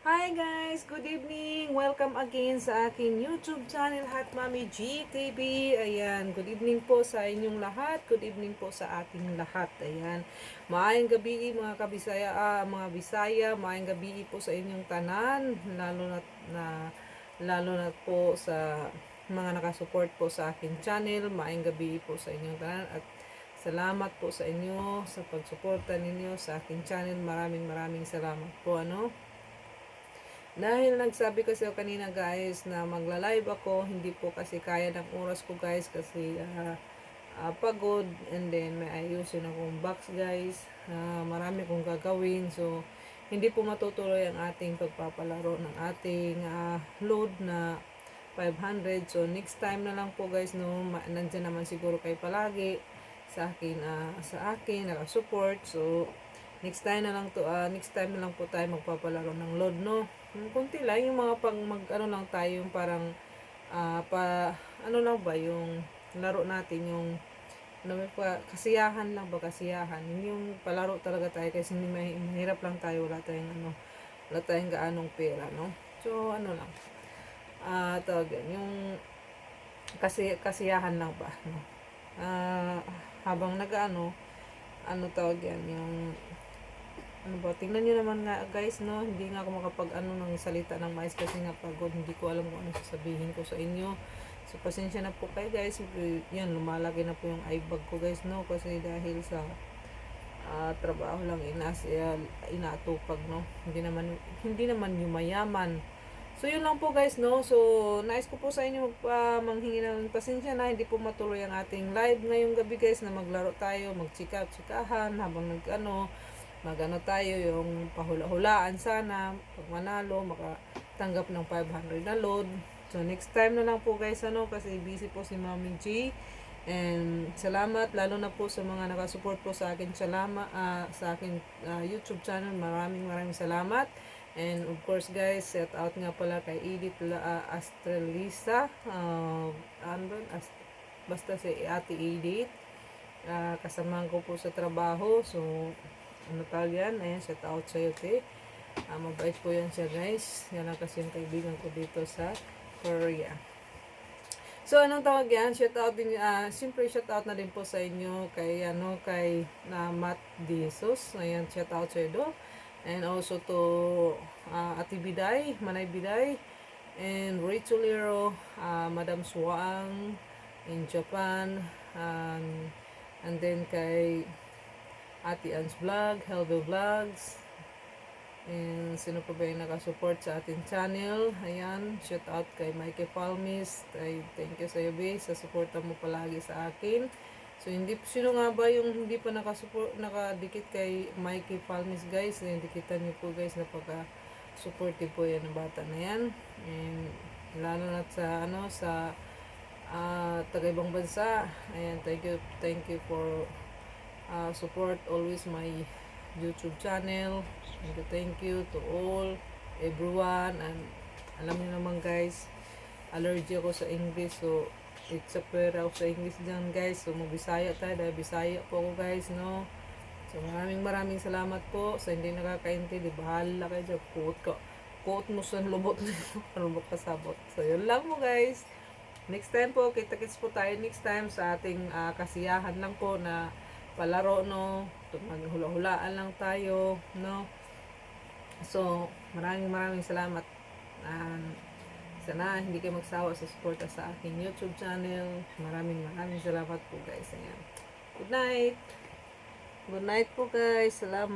Hi guys! Good evening! Welcome again sa aking YouTube channel Hot Mommy GTV. Ayan, good evening po sa inyong lahat. Good evening po sa ating lahat. Ayan. Maayong gabi mga kabisaya, ah, mga Bisaya, maayong gabi po sa inyong tanan, lalo na, na lalo na po sa mga nakasupport po sa aking channel. Maayong gabi po sa inyong tanan at Salamat po sa inyo sa pagsuporta ninyo sa aking channel. Maraming maraming salamat po ano. Dahil nagsabi kasi ako kanina guys na magla-live ako, hindi po kasi kaya ng oras ko guys kasi ah, ah, pagod and then may ayusin akong box guys. Ah, marami kong gagawin so hindi po matutuloy ang ating pagpapalaro ng ating ah, load na 500. So next time na lang po guys no, nandyan naman siguro kayo palagi sa akin ah, sa akin naka-support. So next time na lang to ah, next time na lang po tayo magpapalaro ng load no. Yung Kunti lang yung mga pang mag ano lang tayo yung parang ah, pa ano lang ba yung laro natin yung ano pa, kasiyahan lang ba kasiyahan. Yung palaro talaga tayo kasi hindi mahi- mahirap lang tayo wala tayong ano wala tayong gaanong pera no? So ano lang. Ah tawag yan, yung kasi kasiyahan lang ba no? Ah habang nag-ano ano tawag yan yung ano ba? Tingnan niyo naman nga guys no? Hindi nga ako makapag ano ng salita ng mais kasi nga pagod. Hindi ko alam kung ano sasabihin ko sa inyo. So pasensya na po kayo guys. Yan lumalaki na po yung eye bag ko guys no? Kasi dahil sa ah, trabaho lang inas inaatupag no? Hindi naman hindi naman yung mayaman So, yun lang po guys, no? So, nais ko po sa inyo magpa manghingi ng pasensya na hindi po matuloy ang ating live ngayong gabi guys na maglaro tayo, magchika-chikahan habang nag-ano, magano tayo yung pahula-hulaan sana, pag manalo, makatanggap ng 500 na load. So, next time na lang po guys, ano, kasi busy po si Mami G. And salamat lalo na po sa mga nakasupport po sa akin salamat ah, sa akin ah, YouTube channel. Maraming maraming salamat. And of course guys, set out nga pala kay Edith La, uh, Astrelisa. Uh, ba? Ast- basta si Ate Edith. Uh, kasamahan ko po sa trabaho. So, ano tawag yan? Ayan, set out sa'yo, te. Uh, mabait po yan siya guys. Yan lang kasi yung kaibigan ko dito sa Korea. So, anong tawag yan? Shout out din, ah, siyempre shout out na din po sa inyo kay, ano, kay na Matt Jesus. Ayan, shout out sa do. And also to uh, Ate Biday, Manay Biday, and Rachel Lero, uh, Madam Suang in Japan, um, and then kay Ate An's Vlog, Helve Vlogs, And sino pa ba yung nakasupport sa ating channel? Ayan, shout out kay Mikey Palmis. Ay, thank you sa iyo, be, sa suporta mo palagi sa akin. So, hindi, sino nga ba yung hindi pa nakasupport, nakadikit kay Mikey Palmis, guys? Dikitan niyo po, guys, napaka supportive po yan ng bata na yan. And, lalo na sa, ano, sa uh, taga-ibang bansa. Ayan, thank you, thank you for uh, support always my YouTube channel. You, thank you to all, everyone. And alam niyo naman guys, allergy ako sa English. So, it's a prayer ako sa English dyan guys. So, magbisaya tayo dahil bisaya po ako guys, no? So, maraming maraming salamat po sa hindi nakakaintindi. Bahala kayo dyan. Quote ko. Quote mo sa lubot na lubot kasabot. So, yun lang mo guys. Next time po, kita-kits po tayo next time sa ating ah, kasiyahan lang po na palaro, no? Maghula-hulaan lang tayo, no? So, maraming maraming salamat. Um, sana hindi kayo magsawa sa suporta sa aking YouTube channel. Maraming maraming salamat po guys. Ayan. Good night. Good night po guys. Salamat.